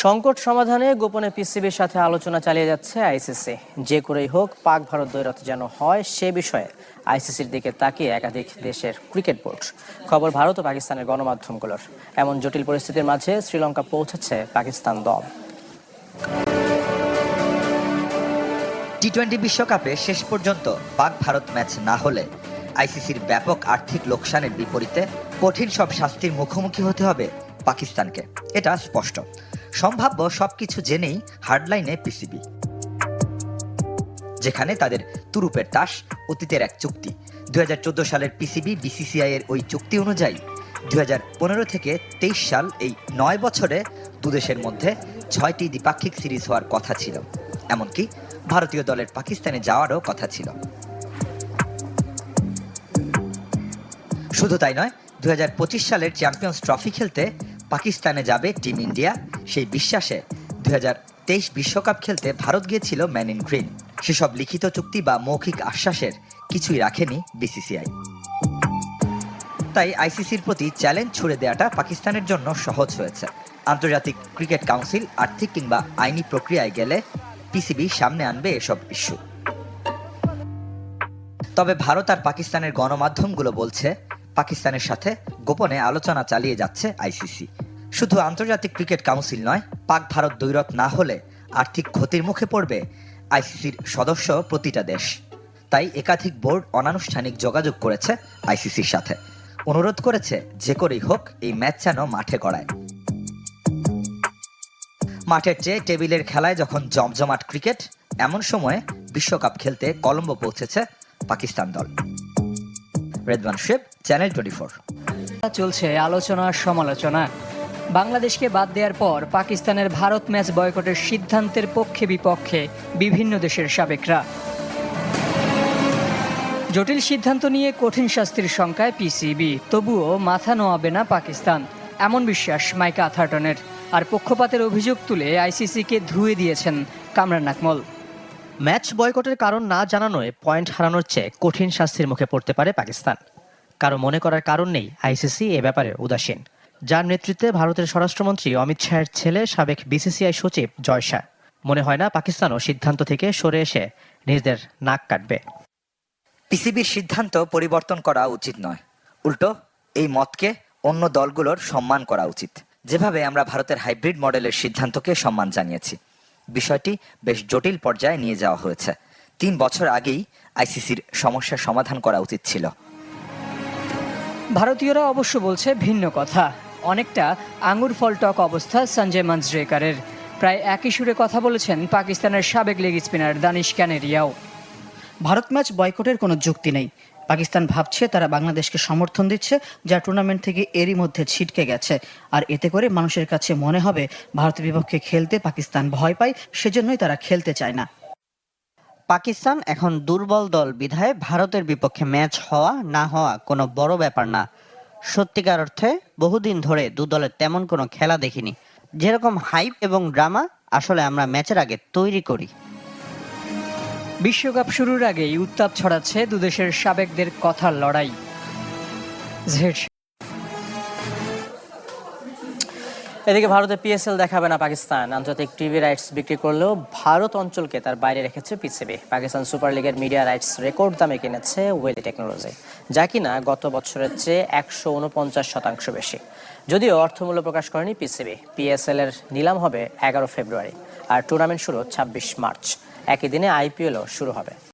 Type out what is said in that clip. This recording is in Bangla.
সংকট সমাধানে গোপনে পিসিবির সাথে আলোচনা চালিয়ে যাচ্ছে আইসিসি। যে করেই হোক, পাক ভারত দ্বৈরথ যেন হয়, সে বিষয়ে আইসিসির দিকে তাকিয়ে একাধিক দেশের ক্রিকেট বোর্ড। খবর ভারত ও পাকিস্তানের গণমাধ্যমগুলোর। এমন জটিল পরিস্থিতির মাঝে শ্রীলঙ্কা পৌঁছেছে পাকিস্তান দল। টি টোয়েন্টি বিশ্বকাপে শেষ পর্যন্ত পাক ভারত ম্যাচ না হলে আইসিসির ব্যাপক আর্থিক লোকসানের বিপরীতে কঠিন সব শাস্তির মুখোমুখি হতে হবে পাকিস্তানকে। এটা স্পষ্ট। সম্ভাব্য সবকিছু জেনেই হার্ডলাইনে পিসিবি, যেখানে তাদের তুরুপের তাস অতীতের এক চুক্তি। দুই হাজার চোদ্দ সালের পিসিবি বিসিসিআই এর ওই চুক্তি অনুযায়ী দু থেকে তেইশ সাল এই নয় বছরে দুদেশের মধ্যে ছয়টি দ্বিপাক্ষিক সিরিজ হওয়ার কথা ছিল। এমনকি ভারতীয় দলের পাকিস্তানে যাওয়ারও কথা ছিল। শুধু তাই নয় দু সালের চ্যাম্পিয়ন্স ট্রফি খেলতে পাকিস্তানে যাবে টিম ইন্ডিয়া। সেই বিশ্বাসে দু বিশ্বকাপ খেলতে ভারত গিয়েছিল ম্যান ইন গ্রিন। সেসব লিখিত চুক্তি বা মৌখিক আশ্বাসের কিছুই রাখেনি বিসিসিআই। তাই আইসিসির প্রতি চ্যালেঞ্জ ছুড়ে দেওয়াটা পাকিস্তানের জন্য সহজ হয়েছে। আন্তর্জাতিক ক্রিকেট কাউন্সিল, আর্থিক কিংবা আইনি প্রক্রিয়ায় গেলে পিসিবি সামনে আনবে এসব ইস্যু। তবে ভারত আর পাকিস্তানের গণমাধ্যমগুলো বলছে, পাকিস্তানের সাথে গোপনে আলোচনা চালিয়ে যাচ্ছে আইসিসি। শুধু আন্তর্জাতিক ক্রিকেট কাউন্সিল নয়, পাক ভারত দ্বৈরথ না হলে আর্থিক ক্ষতির মুখে পড়বে আইসিসির সদস্য প্রতিটা দেশ। তাই একাধিক বোর্ড অনানুষ্ঠানিক যোগাযোগ করেছে আইসিসির সাথে। অনুরোধ করেছে যে করেই হোক এই ম্যাচ যেন মাঠে করায় মাঠের চেয়ে টেবিলের খেলায় যখন জমজমাট ক্রিকেট, এমন সময়ে বিশ্বকাপ খেলতে কলম্বো পৌঁছেছে পাকিস্তান দল। রেদওয়ান শেব, চ্যানেল টোয়েন্টি চলছে আলোচনা সমালোচনা। বাংলাদেশকে বাদ দেওয়ার পর পাকিস্তানের ভারত ম্যাচ বয়কটের সিদ্ধান্তের পক্ষে বিপক্ষে বিভিন্ন দেশের সাবেকরা। জটিল সিদ্ধান্ত নিয়ে কঠিন শাস্তির শঙ্কায় পিসিবি। তবুও মাথা নোয়াবে না পাকিস্তান, এমন বিশ্বাস মাইকা আথার্টনের। আর পক্ষপাতের অভিযোগ তুলে আইসিসিকে ধুয়ে দিয়েছেন কামরান নাকমল ম্যাচ বয়কটের কারণ না জানানোয় পয়েন্ট হারানোর চেয়ে কঠিন শাস্তির মুখে পড়তে পারে পাকিস্তান। কারও মনে করার কারণ নেই আইসিসি এ ব্যাপারে উদাসীন। যার নেতৃত্বে ভারতের স্বরাষ্ট্রমন্ত্রী অমিত শাহের ছেলে সাবেক বিসিসিআই সচিব জয় শাহ। মনে হয় না পাকিস্তানও সিদ্ধান্ত থেকে সরে এসে নিজেদের নাক কাটবে। পিসিবির সিদ্ধান্ত পরিবর্তন করা উচিত নয়। উল্টো এই মতকে অন্য দলগুলোর সম্মান করা উচিত। যেভাবে আমরা ভারতের হাইব্রিড মডেলের সিদ্ধান্তকে সম্মান জানিয়েছি। বিষয়টি বেশ জটিল পর্যায়ে নিয়ে যাওয়া হয়েছে। তিন বছর আগেই আইসিসির সমস্যার সমাধান করা উচিত ছিল। ভারতীয়রা অবশ্য বলছে ভিন্ন কথা। অনেকটা আঙুর ফল টক অবস্থা সঞ্জয় মাঞ্জরেকারের প্রায় একই সুরে কথা বলেছেন পাকিস্তানের সাবেক লেগ স্পিনার দানিশ ক্যানেরিয়াও। ভারত ম্যাচ বয়কটের কোনো যুক্তি নেই। পাকিস্তান ভাবছে তারা বাংলাদেশকে সমর্থন দিচ্ছে যা টুর্নামেন্ট থেকে এরই মধ্যে ছিটকে গেছে। আর এতে করে মানুষের কাছে মনে হবে ভারতের বিপক্ষে খেলতে পাকিস্তান ভয় পায় সেজন্যই তারা খেলতে চায় না। পাকিস্তান এখন দুর্বল দল বিধায় ভারতের বিপক্ষে ম্যাচ হওয়া না হওয়া কোনো বড় ব্যাপার না। সত্যিকার অর্থে বহুদিন ধরে দু দলের তেমন কোনো খেলা দেখিনি। যেরকম হাইপ এবং ড্রামা আসলে আমরা ম্যাচের আগে তৈরি করি। বিশ্বকাপ শুরুর আগেই উত্তাপ ছড়াচ্ছে দুদেশের সাবেকদের কথার লড়াই। এদিকে ভারতে পিএসএল দেখাবে না পাকিস্তান। আন্তর্জাতিক টিভি রাইটস বিক্রি করলেও ভারত অঞ্চলকে তার বাইরে রেখেছে পিসিবি পাকিস্তান সুপার লিগের মিডিয়া রাইটস রেকর্ড দামে কিনেছে ওয়েলি টেকনোলজি যা কিনা গত বছরের চেয়ে একশো উনপঞ্চাশ শতাংশ বেশি। যদিও অর্থমূল্য প্রকাশ করেনি পিসিবি পিএসএল এর নিলাম হবে এগারো ফেব্রুয়ারি। আর টুর্নামেন্ট শুরু ছাব্বিশ মার্চ। একই দিনে আইপিএলও শুরু হবে।